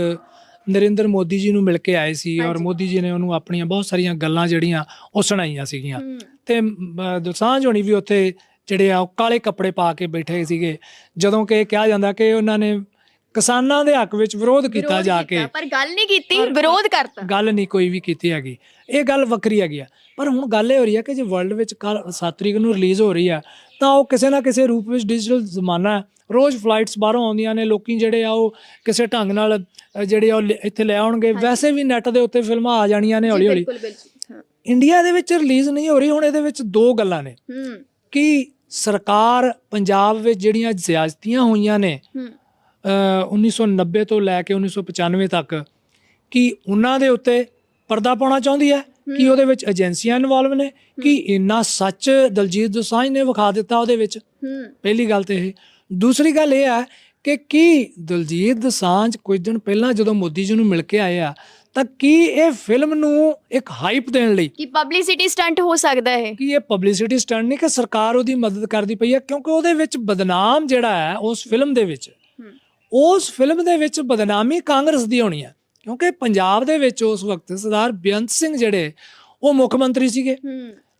ਨਰਿੰਦਰ ਮੋਦੀ ਜੀ ਨੂੰ ਮਿਲ ਕੇ ਆਏ ਸੀ ਔਰ। ਮੋਦੀ ਜੀ ਨੇ ਉਹਨੂੰ ਆਪਣੀਆਂ ਬਹੁਤ ਸਾਰੀਆਂ ਗੱਲਾਂ ਜਿਹੜੀਆਂ ਉਹ ਸੁਣਾਈਆਂ ਸੀਗੀਆਂ। ਤੇ ਦੋਸਾਂਝ ਹੋਣੀ ਵੀ ਉੱਥੇ ਜਿਹੜੇ ਆ ਉਹ ਕਾਲੇ ਕੱਪੜੇ ਪਾ ਕੇ ਬੈਠੇ ਸੀਗੇ। ਜਦੋਂ ਕਿ ਇਹ ਕਿਹਾ ਜਾਂਦਾ ਕਿ ਉਹਨਾਂ ਨੇ ਕਿਸਾਨਾਂ ਦੇ ਹੱਕ ਵਿੱਚ ਵਿਰੋਧ ਕੀਤਾ ਜਾ ਕੇ। ਪਰ ਗੱਲ ਨਹੀਂ ਕੀਤੀ ਵਿਰੋਧ ਕਰਤਾ। ਗੱਲ ਨਹੀਂ ਕੋਈ ਵੀ ਕੀਤੀ ਹੈਗੀ। ਇਹ ਗੱਲ ਵੱਖਰੀ ਹੈਗੀ ਆ। ਪਰ ਹੁਣ ਗੱਲ ਇਹ ਹੋ ਰਹੀ ਹੈ ਕਿ ਜੇ ਵਰਲਡ ਵਿੱਚ ਕੱਲ 7 ਤਰੀਕ ਨੂੰ ਰਿਲੀਜ਼ ਹੋ ਰਹੀ ਹੈ ਤਾਂ ਉਹ ਕਿਸੇ ਨਾ ਕਿਸੇ ਰੂਪ ਵਿੱਚ ਡਿਜੀਟਲ ਜ਼ਮਾਨਾ ਹੈ ਰੋਜ਼ ਫਲਾਈਟਸ ਬਾਹਰੋਂ ਆਉਂਦੀਆਂ ਨੇ ਲੋਕੀ ਜਿਹੜੇ ਆ ਉਹ ਕਿਸੇ ਢੰਗ ਨਾਲ ਜਿਹੜੇ ਆ ਇੱਥੇ ਲੈ ਆਉਣਗੇ। ਵੈਸੇ ਵੀ ਨੈਟ ਦੇ ਉੱਤੇ ਫਿਲਮਾਂ ਆ ਜਾਣੀਆਂ ਨੇ ਹੌਲੀ ਹੌਲੀ ਇੰਡੀਆ ਦੇ ਵਿੱਚ ਰਿਲੀਜ਼ ਨਹੀਂ ਹੋ ਰਹੀ ਹੁਣ ਇਹਦੇ ਵਿੱਚ ਦੋ ਗੱਲਾਂ ਨੇ। ਕਿ ਸਰਕਾਰ ਪੰਜਾਬ ਵਿੱਚ ਜਿਹੜੀਆਂ ਜ਼ਿਆਦਤੀਆਂ ਹੋਈਆਂ ਨੇ ਹੂੰ। ਅ, 1990 ਤੋਂ ਲੈ ਕੇ 1995 ਤੱਕ ਕਿ ਉਹਨਾਂ ਦੇ ਉੱਤੇ ਪਰਦਾ ਪਾਉਣਾ ਚਾਹੁੰਦੀ ਹੈ ਕਿ ਉਹਦੇ ਵਿੱਚ ਏਜੰਸੀਆਂ ਇਨਵੋਲਵ ਨੇ ਕਿ ਇੰਨਾ ਸੱਚ ਦਲਜੀਤ ਦੋਸਾਂਝ ਨੇ ਵਿਖਾ ਦਿੱਤਾ ਉਹਦੇ ਵਿੱਚ। ਪਹਿਲੀ ਗੱਲ ਤੇ ਇਹ। ਦੂਸਰੀ ਗੱਲ ਇਹ ਹੈ ਕਿ ਕੀ ਦਲਜੀਤ ਦੋਸਾਂਝ ਕੁਝ ਦਿਨ ਪਹਿਲਾਂ ਜਦੋਂ ਮੋਦੀ ਜੀ ਨੂੰ ਮਿਲ ਕੇ ਆਏ ਆ ਤਾਂ ਕੀ ਇਹ ਫਿਲਮ ਨੂੰ ਇੱਕ ਹਾਈਪ ਦੇਣ ਲਈ? ਕਿ ਪਬਲਿਸਿਟੀ ਸਟੰਟ ਹੋ ਸਕਦਾ ਹੈ ਕਿ ਇਹ ਪਬਲਿਸਿਟੀ ਸਟੰਟ ਨਹੀਂ ਕਿ ਸਰਕਾਰ ਉਹਦੀ ਮਦਦ ਕਰਦੀ ਪਈ ਹੈ ਕਿਉਂਕਿ ਉਹਦੇ ਵਿੱਚ ਬਦਨਾਮ ਜਿਹੜਾ ਹੈ ਉਸ ਫਿਲਮ ਦੇ ਵਿੱਚ ਉਸ ਫਿਲਮ ਦੇ ਵਿੱਚ ਬਦਨਾਮੀ ਕਾਂਗਰਸ ਦੀ ਹੋਣੀ ਹੈ ਕਿਉਂਕਿ ਪੰਜਾਬ ਦੇ ਵਿੱਚ ਉਸ ਵਕਤ ਸਰਦਾਰ ਬੇਅੰਤ ਸਿੰਘ ਜਿਹੜੇ ਉਹ ਮੁੱਖ ਮੰਤਰੀ ਸੀਗੇ।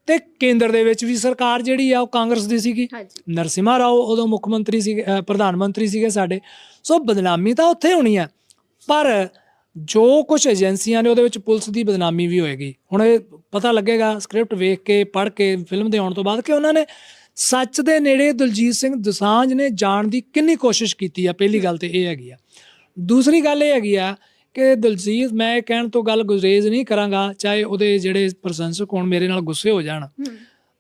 ਤੇ ਕੇਂਦਰ ਦੇ ਵਿੱਚ ਵੀ ਸਰਕਾਰ ਜਿਹੜੀ ਆ ਉਹ ਕਾਂਗਰਸ ਦੀ ਸੀਗੀ। ਹਾਂਜੀ। ਨਰਸਿਮਹਾ ਰਾਓ ਉਦੋਂ ਮੁੱਖ ਮੰਤਰੀ ਸੀਗੇ ਅ, ਪ੍ਰਧਾਨ ਮੰਤਰੀ ਸੀਗੇ ਸਾਡੇ। ਸੋ ਬਦਨਾਮੀ ਤਾਂ ਉੱਥੇ ਹੋਣੀ ਹੈ ਪਰ ਜੋ ਕੁਝ ਏਜੰਸੀਆਂ ਨੇ ਉਹਦੇ ਵਿੱਚ ਪੁਲਿਸ ਦੀ ਬਦਨਾਮੀ ਵੀ ਹੋਏਗੀ। ਹੁਣ ਇਹ ਪਤਾ ਲੱਗੇਗਾ ਸਕ੍ਰਿਪਟ ਵੇਖ ਕੇ ਪੜ੍ਹ ਕੇ ਫਿਲਮ ਦੇ ਆਉਣ ਤੋਂ ਬਾਅਦ ਕਿ ਉਹਨਾਂ ਨੇ ਸੱਚ ਦੇ ਨੇੜੇ ਦਲਜੀਤ ਸਿੰਘ ਦਸਾਂਝ ਨੇ ਜਾਣ ਦੀ ਕਿੰਨੀ ਕੋਸ਼ਿਸ਼ ਕੀਤੀ ਆ ਪਹਿਲੀ ਗੱਲ ਤੇ ਇਹ ਹੈਗੀ ਆ। ਦੂਸਰੀ ਗੱਲ ਇਹ ਹੈਗੀ ਆ ਕਿ ਦਲਜੀਤ ਮੈਂ ਕਹਿਣ ਤੋਂ ਗੱਲ ਗੁਰੇਜ਼ ਨਹੀਂ ਕਰਾਂਗਾ ਚਾਹੇ ਉਹਦੇ ਜਿਹੜੇ ਪ੍ਰਸ਼ੰਸਕ ਹੋਣ ਮੇਰੇ ਨਾਲ ਗੁੱਸੇ ਹੋ ਜਾਣ।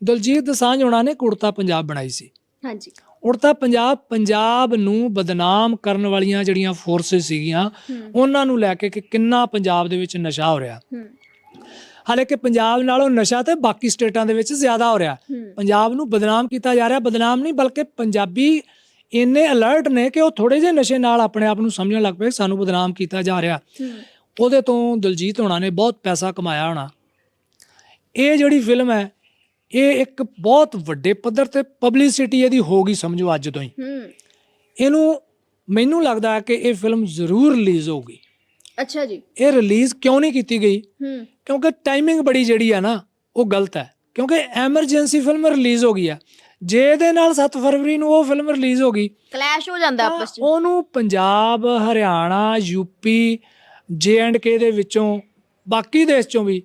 ਦਲਜੀਤ ਦਸਾਂਝ ਹੋਣਾ ਨੇ ਕੁੜਤਾ ਪੰਜਾਬ ਬਣਾਈ ਸੀ। ਹਾਂਜੀ। ਉੜਤਾ ਪੰਜਾਬ ਪੰਜਾਬ ਨੂੰ ਬਦਨਾਮ ਕਰਨ ਵਾਲੀਆਂ ਜਿਹੜੀਆਂ ਫੋਰਸਸ ਸੀਗੀਆਂ ਉਹਨਾਂ ਨੂੰ ਲੈ ਕੇ ਕਿ ਕਿੰਨਾ ਪੰਜਾਬ ਦੇ ਵਿੱਚ ਨਸ਼ਾ ਹੋ ਰਿਹਾ। ਹੂੰ। ਹਾਲਾਂਕਿ ਪੰਜਾਬ ਨਾਲੋਂ ਨਸ਼ਾ ਤੇ ਬਾਕੀ ਸਟੇਟਾਂ ਦੇ ਵਿੱਚ ਜ਼ਿਆਦਾ ਹੋ ਰਿਹਾ। ਪੰਜਾਬ ਨੂੰ ਬਦਨਾਮ ਕੀਤਾ ਜਾ ਰਿਹਾ ਬਦਨਾਮ ਨਹੀਂ ਬਲਕਿ ਪੰਜਾਬੀ ਇੰਨੇ ਅਲਰਟ ਨੇ ਕਿ ਉਹ ਥੋੜੇ ਜਿਹੇ ਨਸ਼ੇ ਨਾਲ ਆਪਣੇ ਆਪ ਨੂੰ ਸਮਝਣ ਲੱਗ ਪਏ ਸਾਨੂੰ ਬਦਨਾਮ ਕੀਤਾ ਜਾ ਰਿਹਾ। ਉਹਦੇ ਤੋਂ ਦਲਜੀਤ ਹੋਣਾ ਨੇ ਬਹੁਤ ਪੈਸਾ ਕਮਾਇਆ ਹੋਣਾ। ਇਹ ਜਿਹੜੀ ਫਿਲਮ ਹੈ ਇਹ ਇੱਕ ਬਹੁਤ ਵੱਡੇ ਪੱਧਰ ਤੇ ਪਬਲਿਸਿਟੀ ਇਹਦੀ ਹੋ ਗਈ ਸਮਝੋ ਅੱਜ ਤੋਂ ਹੀ। ਇਹਨੂੰ ਮੈਨੂੰ ਲੱਗਦਾ ਹੈ ਕਿ ਇਹ ਫਿਲਮ ਜ਼ਰੂਰ ਰਿਲੀਜ਼ ਹੋਊਗੀ। ਅੱਛਾ ਜੀ। ਇਹ ਰਿਲੀਜ਼ ਕਿਉਂ ਨਹੀਂ ਕੀਤੀ ਗਈ? ਕਿਉਂਕਿ ਟਾਈਮਿੰਗ ਬੜੀ ਜਿਹੜੀ ਆ ਨਾ ਉਹ ਗਲਤ ਹੈ। ਕਿਉਂਕਿ ਐਮਰਜੈਂਸੀ ਫਿਲਮ ਰਿਲੀਜ਼ ਹੋ ਗਈ ਆ ਜੇ ਇਹਦੇ ਨਾਲ 7 ਫਰਵਰੀ ਨੂੰ ਉਹ ਫਿਲਮ ਰਿਲੀਜ਼ ਹੋ ਗਈ ਕਲੈਸ਼ ਹੋ ਜਾਂਦਾ ਆਪਸ ਚ। ਉਹਨੂੰ Punjab Haryana UP J and K ਦੇ ਵਿੱਚੋਂ ਬਾਕੀ ਦੇਸ਼ ਚੋਂ ਵੀ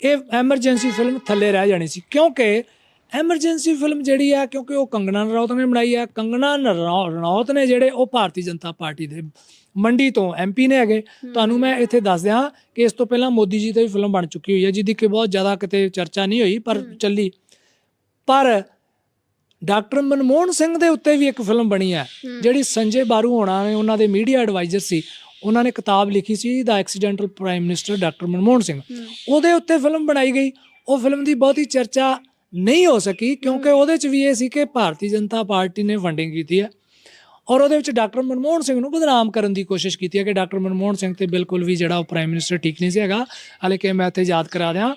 ਇਹ ਐਮਰਜੈਂਸੀ ਫਿਲਮ ਥੱਲੇ ਰਹਿ ਜਾਣੀ ਸੀ। ਕਿਉਂਕਿ ਐਮਰਜੈਂਸੀ ਫਿਲਮ ਜਿਹੜੀ ਆ ਕਿਉਂਕਿ ਉਹ ਕੰਗਨਾ ਰਣੌਤ ਨੇ ਬਣਾਈ ਆ ਕੰਗਨਾ ਨਰੌ- ਰਣੌਤ ਨੇ ਜਿਹੜੇ ਉਹ ਭਾਰਤੀ ਜਨਤਾ ਪਾਰਟੀ ਦੇ ਮੰਡੀ ਤੋਂ ਐਮਪੀ ਨੇ ਹੈਗੇ। ਤੁਹਾਨੂੰ ਮੈਂ ਇੱਥੇ ਦੱਸ ਦਿਆਂ ਕਿ ਇਸ ਤੋਂ ਪਹਿਲਾਂ ਮੋਦੀ ਜੀ ਤੇ ਵੀ ਫਿਲਮ ਬਣ ਚੁੱਕੀ ਹੋਈ ਹੈ ਜਿਹਦੀ ਕਿ ਬਹੁਤ ਜ਼ਿਆਦਾ ਕਿਤੇ ਚਰਚਾ ਨਹੀਂ ਹੋਈ ਪਰ ਚੱਲੀ। ਪਰ ਡਾਕਟਰ ਮਨਮੋਹਨ ਸਿੰਘ ਦੇ ਉੱਤੇ ਵੀ ਇੱਕ ਫਿਲਮ ਬਣੀ ਹੈ ਜਿਹੜੀ ਸੰਜੇ ਬਾਰੂ ਹੋਣਾ ਨੇ ਉਹਨਾਂ ਦੇ ਮੀਡੀਆ ਐਡਵਾਈਜ਼ਰ ਸੀ। ਉਹਨਾਂ ਨੇ ਕਿਤਾਬ ਲਿਖੀ ਸੀ the accidental prime minister doctor Manmohan Singh. ਉਹਦੇ ਉੱਤੇ ਫਿਲਮ ਬਣਾਈ ਗਈ। ਉਹ ਫਿਲਮ ਦੀ ਬਹੁਤੀ ਚਰਚਾ ਨਹੀਂ ਹੋ ਸਕੀ ਕਿਉਂਕਿ ਉਹਦੇ ਚ ਵੀ ਇਹ ਸੀ ਕਿ ਭਾਰਤੀ ਜਨਤਾ ਪਾਰਟੀ ਨੇ ਫੰਡਿੰਗ ਕੀਤੀ ਹੈ। ਔਰ ਉਹਦੇ ਵਿੱਚ ਡਾਕਟਰ ਮਨਮੋਹਨ ਸਿੰਘ ਨੂੰ ਬਦਨਾਮ ਕਰਨ ਦੀ ਕੋਸ਼ਿਸ਼ ਕੀਤੀ ਹੈ ਕਿ ਡਾਕਟਰ ਮਨਮੋਹਨ ਸਿੰਘ ਤੇ ਬਿਲਕੁਲ ਵੀ ਜਿਹੜਾ ਉਹ ਪ੍ਰਾਈਮ ਮਿਨਿਸਟਰ ਠੀਕ ਨਹੀਂ ਸੀ ਹੈਗਾ। ਹਾਲੇ ਕਿ ਮੈਂ ਇੱਥੇ ਯਾਦ ਕਰਾ ਦਿਆਂ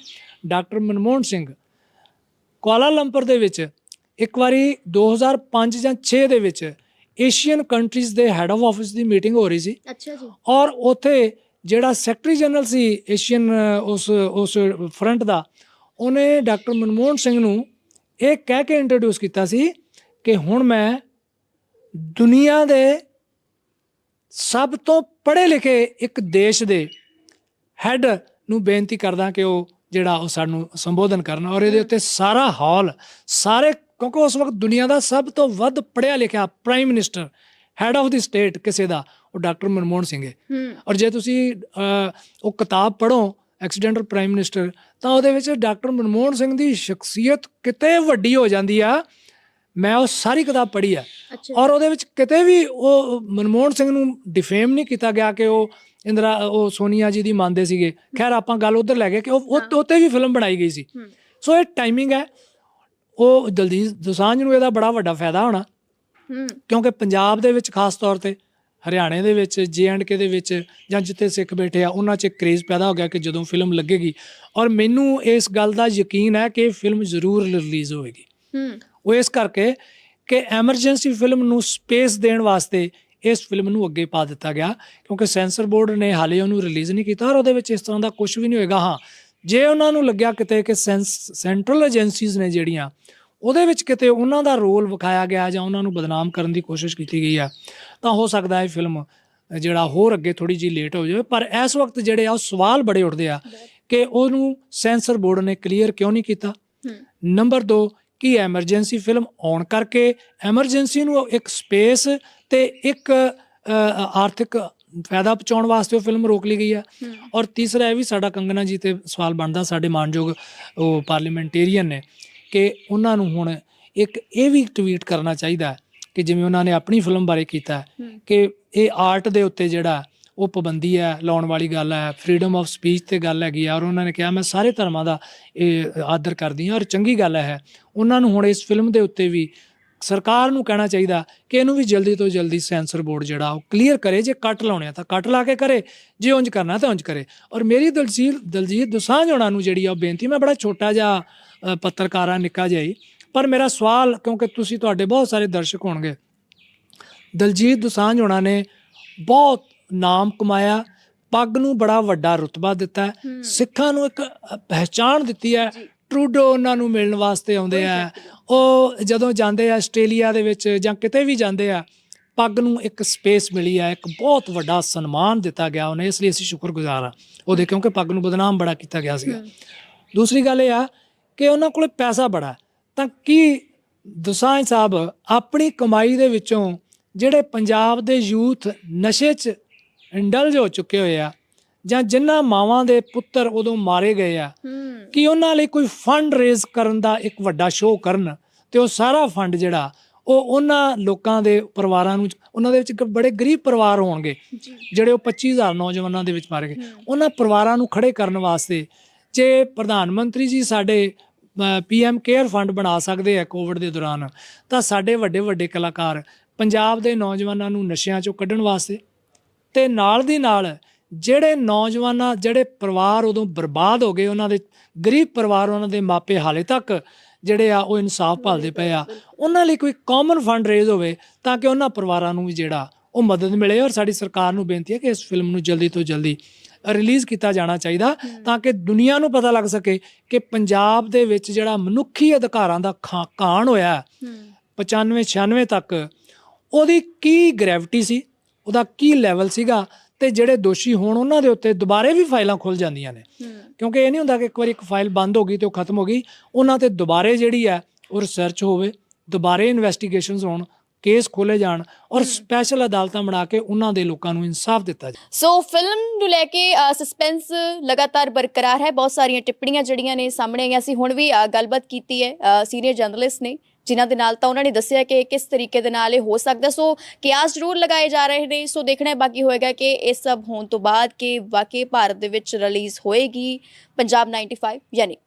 ਡਾਕਟਰ ਮਨਮੋਹਨ ਸਿੰਘ ਕੁਆਲਾਲੰਪਰ ਦੇ ਵਿੱਚ ਇੱਕ ਵਾਰੀ 2005 ਜਾਂ 6 ਦੇ ਵਿੱਚ ਏਸ਼ੀਅਨ ਕੰਟਰੀਜ਼ ਦੇ ਹੈੱਡ ਆਫ ਆਫਿਸ ਦੀ ਮੀਟਿੰਗ ਹੋ ਰਹੀ ਸੀ। ਅੱਛਾ ਜੀ। ਔਰ ਉੱਥੇ ਜਿਹੜਾ ਸੈਕਟਰੀ ਜਨਰਲ ਸੀ ਏਸ਼ੀਅਨ ਉਸ ਉਸ ਫਰੰਟ ਦਾ ਉਹਨੇ ਡਾਕਟਰ ਮਨਮੋਹਨ ਸਿੰਘ ਨੂੰ ਇਹ ਕਹਿ ਕੇ ਇੰਟਰੋਡਿਊਸ ਕੀਤਾ ਸੀ ਕਿ ਹੁਣ ਮੈਂ ਦੁਨੀਆ ਦੇ ਸਭ ਤੋਂ ਪੜ੍ਹੇ ਲਿਖੇ ਇੱਕ ਦੇਸ਼ ਦੇ ਹੈੱਡ ਨੂੰ ਬੇਨਤੀ ਕਰਦਾ ਕਿ ਉਹ ਜਿਹੜਾ ਉਹ ਸਾਨੂੰ ਸੰਬੋਧਨ ਕਰਨ। ਔਰ ਇਹਦੇ ਉੱਤੇ ਸਾਰਾ ਹਾਲ ਸਾਰੇ ਕਿਉਂਕਿ ਉਸ ਵਕਤ ਦੁਨੀਆ ਦਾ ਸਭ ਤੋਂ ਵੱਧ ਪੜ੍ਹਿਆ ਲਿਖਿਆ prime minister head of the state ਕਿਸੇ ਦਾ ਉਹ ਡਾਕਟਰ ਮਨਮੋਹਨ ਸਿੰਘ ਹੈ। ਔਰ ਜੇ ਤੁਸੀਂ ਉਹ ਕਿਤਾਬ ਪੜ੍ਹੋ ਐਕਸੀਡੈਂਟਲ ਪ੍ਰਾਈਮ ਮਿਨਿਸਟਰ ਤਾਂ ਉਹਦੇ ਵਿੱਚ ਡਾਕਟਰ ਮਨਮੋਹਨ ਸਿੰਘ ਦੀ ਸ਼ਖਸੀਅਤ ਕਿਤੇ ਵੱਡੀ ਹੋ ਜਾਂਦੀ ਆ। ਮੈਂ ਉਹ ਸਾਰੀ ਕਿਤਾਬ ਪੜ੍ਹੀ ਆ। ਔਰ ਉਹਦੇ ਵਿੱਚ ਕਿਤੇ ਵੀ ਉਹ ਮਨਮੋਹਨ ਸਿੰਘ ਨੂੰ ਡਿਫੇਮ ਨਹੀਂ ਕੀਤਾ ਗਿਆ ਕਿ ਉਹ ਇੰਦਰਾ ਉਹ ਸੋਨੀਆ ਜੀ ਦੀ ਮੰਨਦੇ ਸੀਗੇ। ਖੈਰ ਆਪਾਂ ਗੱਲ ਉਧਰ ਲੈ ਗਏ ਕਿ ਉਹ ਉੱਤੇ ਵੀ ਫਿਲਮ ਬਣਾਈ ਗਈ ਸੀ। ਸੋ ਇਹ ਟਾਈਮਿੰਗ ਹੈ। ਉਹ ਦਲਜੀਤ ਦੋਸਾਂਝ ਨੂੰ ਇਹਦਾ ਬੜਾ ਵੱਡਾ ਫਾਇਦਾ ਹੋਣਾ। ਕਿਉਂਕਿ ਪੰਜਾਬ ਦੇ ਵਿੱਚ ਖਾਸ ਤੌਰ ਤੇ ਹਰਿਆਣੇ ਦੇ ਵਿੱਚ ਜੇ ਐਂਡ ਕੇ ਦੇ ਵਿੱਚ ਜਾਂ ਜਿੱਥੇ ਸਿੱਖ ਬੈਠੇ ਆ ਉਹਨਾਂ 'ਚ ਕ੍ਰੇਜ਼ ਪੈਦਾ ਹੋ ਗਿਆ ਕਿ ਜਦੋਂ ਫਿਲਮ ਲੱਗੇਗੀ। ਔਰ ਮੈਨੂੰ ਇਸ ਗੱਲ ਦਾ ਯਕੀਨ ਹੈ ਕਿ ਫਿਲਮ ਜ਼ਰੂਰ ਰਿਲੀਜ਼ ਹੋਵੇਗੀ। ਉਹ ਇਸ ਕਰਕੇ ਕਿ ਐਮਰਜੈਂਸੀ ਫਿਲਮ ਨੂੰ ਸਪੇਸ ਦੇਣ ਵਾਸਤੇ ਇਸ ਫਿਲਮ ਨੂੰ ਅੱਗੇ ਪਾ ਦਿੱਤਾ ਗਿਆ। ਕਿਉਂਕਿ ਸੈਂਸਰ ਬੋਰਡ ਨੇ ਹਾਲੇ ਉਹਨੂੰ ਰਿਲੀਜ਼ ਨਹੀਂ ਕੀਤਾ ਔਰ ਉਹਦੇ ਵਿੱਚ ਇਸ ਤਰ੍ਹਾਂ ਦਾ ਕੁਝ ਵੀ ਨਹੀਂ ਹੋਏਗਾ। ਹਾਂ ਜੇ ਉਹਨਾਂ ਨੂੰ ਲੱਗਿਆ ਕਿਤੇ ਕਿ ਸੈਂਟਰਲ ਏਜੰਸੀਜ਼ ਨੇ ਜਿਹੜੀਆਂ ਉਹਦੇ ਵਿੱਚ ਕਿਤੇ ਉਹਨਾਂ ਦਾ ਰੋਲ ਵਿਖਾਇਆ ਗਿਆ ਜਾਂ ਉਹਨਾਂ ਨੂੰ ਬਦਨਾਮ ਕਰਨ ਦੀ ਕੋਸ਼ਿਸ਼ ਕੀਤੀ ਗਈ ਆ ਤਾਂ ਹੋ ਸਕਦਾ ਹੈ ਫਿਲਮ ਜਿਹੜਾ ਹੋਰ ਅੱਗੇ ਥੋੜੀ ਜਿਹੀ ਲੇਟ ਹੋ ਜਾਵੇ। ਪਰ ਇਸ ਵਕਤ ਜਿਹੜੇ ਆ ਉਹ ਸਵਾਲ ਬੜੇ ਉੱਠਦੇ ਆ ਕਿ ਉਹਨੂੰ ਸੈਂਸਰ ਬੋਰਡ ਨੇ ਕਲੀਅਰ ਕਿਉਂ ਨਹੀਂ ਕੀਤਾ? ਨੰਬਰ 2 ਕੀ ਐਮਰਜੈਂਸੀ ਫਿਲਮ ਆਉਣ ਕਰਕੇ ਐਮਰਜੈਂਸੀ ਨੂੰ ਇੱਕ ਸਪੇਸ ਤੇ ਇੱਕ ਆਰਥਿਕ ਫਾਇਦਾ ਪਹੁੰਚਾਉਣ ਵਾਸਤੇ ਉਹ ਫਿਲਮ ਰੋਕ ਲਈ ਗਈ ਹੈ। ਔਰ ਤੀਸਰਾ ਇਹ ਵੀ ਸਾਡਾ ਕੰਗਨਾ ਜੀ ਤੇ ਸਵਾਲ ਬਣਦਾ ਸਾਡੇ ਮਾਨਯੋਗ ਉਹ ਪਾਰਲੀਮੈਂਟੇਰੀਅਨ ਨੇ ਕਿ ਉਹਨਾਂ ਨੂੰ ਹੁਣ ਇੱਕ ਇਹ ਵੀ ਟਵੀਟ ਕਰਨਾ ਚਾਹੀਦਾ ਕਿ ਜਿਵੇਂ ਉਹਨਾਂ ਨੇ ਆਪਣੀ ਫਿਲਮ ਬਾਰੇ ਕੀਤਾ ਕਿ ਇਹ ਆਰਟ ਦੇ ਉੱਤੇ ਜਿਹੜਾ ਉਹ ਪਾਬੰਦੀ ਹੈ ਲਾਉਣ ਵਾਲੀ ਗੱਲ ਹੈ ਫਰੀडम ਆਫ ਸਪੀਚ ਤੇ ਗੱਲ ਹੈਗੀ ਆ। ਔਰ ਉਹਨਾਂ ਨੇ ਕਿਹਾ ਮੈਂ ਸਾਰੇ ਧਰਮਾਂ ਦਾ ਇਹ ਆਦਰ ਕਰਦੀ ਹਾਂ ਔਰ ਚੰਗੀ ਗੱਲ ਹੈ। ਉਹਨਾਂ ਨੂੰ ਹੁਣ ਇਸ ਫਿਲਮ ਦੇ ਉੱਤੇ ਵੀ ਸਰਕਾਰ ਨੂੰ ਕਹਿਣਾ ਚਾਹੀਦਾ ਕਿ ਇਹਨੂੰ ਵੀ ਜਲਦੀ ਤੋਂ ਜਲਦੀ ਸੈਂਸਰ ਬੋਰਡ ਜਿਹੜਾ ਉਹ ਕਲੀਅਰ ਕਰੇ ਜੇ ਕੱਟ ਲਾਉਣੇ ਆ ਤਾਂ ਕੱਟ ਲਾ ਕੇ ਕਰੇ ਜੇ ਉਂਝ ਕਰਨਾ ਤਾਂ ਉਂਝ ਕਰੇ। ਔਰ ਮੇਰੀ ਦਲਜੀਤ ਦਲਜੀਤ ਦੁਸਾਂਝ ਹੋਣਾ ਨੂੰ ਜਿਹੜੀ ਆ ਉਹ ਬੇਨਤੀ ਮੈਂ ਬੜਾ ਛੋਟਾ ਜਿਹਾ ਪੱਤਰਕਾਰ ਨਿੱਕਾ ਜਿਹਾ ਹੀ ਪਰ ਮੇਰਾ ਸਵਾਲ ਕਿਉਂਕਿ ਤੁਸੀਂ ਤੁਹਾਡੇ ਬਹੁਤ ਸਾਰੇ ਦਰਸ਼ਕ ਹੋਣਗੇ ਦਲਜੀਤ ਦੁਸਾਂਝ ਹੋਣਾ ਨੇ ਬਹੁਤ ਨਾਮ ਕਮਾਇਆ ਪੱਗ ਨੂੰ ਬੜਾ ਵੱਡਾ ਰੁਤਬਾ ਦਿੱਤਾ ਸਿੱਖਾਂ ਨੂੰ ਇੱਕ ਪਹਿਚਾਣ ਦਿੱਤੀ ਹੈ ਟਰੂਡੋ ਉਹਨਾਂ ਨੂੰ ਮਿਲਣ ਵਾਸਤੇ ਆਉਂਦੇ ਆ। ਉਹ ਜਦੋਂ ਜਾਂਦੇ ਆ ਆਸਟ੍ਰੇਲੀਆ ਦੇ ਵਿੱਚ ਜਾਂ ਕਿਤੇ ਵੀ ਜਾਂਦੇ ਆ ਪੱਗ ਨੂੰ ਇੱਕ ਸਪੇਸ ਮਿਲੀ ਹੈ ਇੱਕ ਬਹੁਤ ਵੱਡਾ ਸਨਮਾਨ ਦਿੱਤਾ ਗਿਆ ਉਹਨੇ ਇਸ ਲਈ ਅਸੀਂ ਸ਼ੁਕਰਗੁਜ਼ਾਰ ਆ। ਉਹਦੇ ਕਿਉਂਕਿ ਪੱਗ ਨੂੰ ਬਦਨਾਮ ਬੜਾ ਕੀਤਾ ਗਿਆ ਸੀਗਾ। ਦੂਸਰੀ ਗੱਲ ਇਹ ਆ ਕਿ ਉਹਨਾਂ ਕੋਲੇ ਪੈਸਾ ਬੜਾ। ਤਾਂ ਕੀ ਦੁਸਾਂਝ ਸਾਹਿਬ ਆਪਣੀ ਕਮਾਈ ਦੇ ਵਿੱਚੋਂ ਜਿਹੜੇ ਪੰਜਾਬ ਦੇ ਯੂਥ ਨਸ਼ੇ 'ਚ ਇੰਡਲਜ ਹੋ ਚੁੱਕੇ ਹੋਏ ਆ ਜਾਂ ਜਿਨ੍ਹਾਂ ਮਾਵਾਂ ਦੇ ਪੁੱਤਰ ਉਦੋਂ ਮਾਰੇ ਗਏ ਆ ਕਿ ਉਹਨਾਂ ਲਈ ਕੋਈ ਫੰਡ ਰੇਜ਼ ਕਰਨ ਦਾ ਇੱਕ ਵੱਡਾ ਸ਼ੋਅ ਕਰਨ ਤੇ ਉਹ ਸਾਰਾ ਫੰਡ ਜਿਹੜਾ ਉਹ ਉਹਨਾਂ ਲੋਕਾਂ ਦੇ ਪਰਿਵਾਰਾਂ ਨੂੰ ਉਹਨਾਂ ਦੇ ਵਿੱਚ ਬੜੇ ਗਰੀਬ ਪਰਿਵਾਰ ਹੋਣਗੇ ਜਿਹੜੇ ਉਹ 25000 ਨੌਜਵਾਨਾਂ ਦੇ ਵਿੱਚ ਮਾਰੇ ਗਏ। ਉਹਨਾਂ ਪਰਿਵਾਰਾਂ ਨੂੰ ਖੜੇ ਕਰਨ ਵਾਸਤੇ ਜੇ ਪ੍ਰਧਾਨ ਮੰਤਰੀ ਜੀ ਸਾਡੇ ਪੀਐਮ ਕੇਅਰ ਫੰਡ ਬਣਾ ਸਕਦੇ ਆ ਕੋਵਿਡ ਦੇ ਦੌਰਾਨ ਤਾਂ ਸਾਡੇ ਵੱਡੇ ਵੱਡੇ ਕਲਾਕਾਰ ਪੰਜਾਬ ਦੇ ਨੌਜਵਾਨਾਂ ਨੂੰ ਨਸ਼ਿਆਂ ਚੋਂ ਕੱਢਣ ਵਾਸਤੇ ਤੇ ਨਾਲ ਦੀ ਨਾਲ ਜਿਹੜੇ ਨੌਜਵਾਨਾਂ ਜਿਹੜੇ ਪਰਿਵਾਰ ਉਦੋਂ ਬਰਬਾਦ ਹੋ ਗਏ ਉਹਨਾਂ ਦੇ ਗਰੀਬ ਪਰਿਵਾਰ ਉਹਨਾਂ ਦੇ ਮਾਪੇ ਹਾਲੇ ਤੱਕ ਜਿਹੜੇ ਆ ਉਹ ਇਨਸਾਫ ਭਾਲਦੇ ਪਏ ਆ। ਉਹਨਾਂ ਲਈ ਕੋਈ ਕਾਮਨ ਫੰਡ ਰੇਜ਼ ਹੋਵੇ ਤਾਂ ਕਿ ਉਹਨਾਂ ਪਰਿਵਾਰਾਂ ਨੂੰ ਵੀ ਜਿਹੜਾ ਉਹ ਮਦਦ ਮਿਲੇ ਔਰ ਸਾਡੀ ਸਰਕਾਰ ਨੂੰ ਬੇਨਤੀ ਹੈ ਕਿ ਇਸ ਫਿਲਮ ਨੂੰ ਜਲਦੀ ਤੋਂ ਜਲਦੀ ਰਿਲੀਜ਼ ਕੀਤਾ ਜਾਣਾ ਚਾਹੀਦਾ ਤਾਂ ਕਿ ਦੁਨੀਆ ਨੂੰ ਪਤਾ ਲੱਗ ਸਕੇ ਕਿ ਪੰਜਾਬ ਦੇ ਵਿੱਚ ਜਿਹੜਾ ਮਨੁੱਖੀ ਅਧਿਕਾਰਾਂ ਦਾ ਖਾ- ਘਾਣ ਹੋਇਆ ਹੈ, 95 96 ਤੱਕ ਉਹਦੀ ਕੀ ਗ੍ਰੈਵਿਟੀ ਸੀ ਉਹਦਾ ਕੀ ਲੈਵਲ ਸੀਗਾ ਤੇ ਜਿਹੜੇ ਦੋਸ਼ੀ ਹੋਣ ਉਹਨਾਂ ਦੇ ਉੱਤੇ ਦੁਬਾਰੇ ਵੀ ਫਾਈਲਾਂ ਖੁੱਲ ਜਾਂਦੀਆਂ ਨੇ। ਕਿਉਂਕਿ ਇਹ ਨਹੀਂ ਹੁੰਦਾ ਕਿ ਇੱਕ ਵਾਰੀ ਇੱਕ ਫਾਈਲ ਬੰਦ ਹੋ ਗਈ ਤੇ ਉਹ ਖਤਮ ਹੋ ਗਈ। ਉਹਨਾਂ ਤੇ ਦੁਬਾਰੇ ਜਿਹੜੀ ਹੈ ਉਹ ਰਿਸਰਚ ਹੋਵੇ ਦੁਬਾਰੇ ਇਨਵੈਸਟੀਗੇਸ਼ਨਸ ਹੋਣ ਕੇਸ ਖੋਲੇ ਜਾਣ ਔਰ ਸਪੈਸ਼ਲ ਅਦਾਲਤਾਂ ਬਣਾ ਕੇ ਉਹਨਾਂ ਦੇ ਲੋਕਾਂ ਨੂੰ ਇਨਸਾਫ ਦਿੱਤਾ ਜਾਵੇ। ਸੋ ਫਿਲਮ ਨੂੰ ਲੈ ਕੇ ਸਸਪੈਂਸ ਲਗਾਤਾਰ ਬਰਕਰਾਰ ਹੈ। ਬਹੁਤ ਸਾਰੀਆਂ ਟਿੱਪਣੀਆਂ ਜਿਹੜੀਆਂ ਨੇ ਸਾਹਮਣੇ ਆਈਆਂ ਸੀ। ਹੁਣ ਵੀ ਗੱਲਬਾਤ ਕੀਤੀ ਹੈ ਸੀਨੀਅਰ ਜਰਨਲਿਸਟ ਨੇ। ਜਿਨ੍ਹਾਂ ਦੇ ਨਾਲ ਤਾਂ ਉਹਨਾਂ ਨੇ ਦੱਸਿਆ ਕਿ ਕਿਸ ਤਰੀਕੇ ਦੇ ਨਾਲ ਇਹ ਹੋ ਸਕਦਾ। ਸੋ ਕਿਆਸ ਜ਼ਰੂਰ ਲਗਾਏ ਜਾ ਰਹੇ ਨੇ। ਸੋ ਦੇਖਣਾ ਬਾਕੀ ਹੋਏਗਾ ਕਿ ਇਹ ਸਭ ਹੋਣ ਤੋਂ ਬਾਅਦ ਕਿ ਵਾਕਈ ਭਾਰਤ ਦੇ ਵਿੱਚ ਰਿਲੀਜ਼ ਹੋਏਗੀ ਪੰਜਾਬ 95 ਯਾਨੀ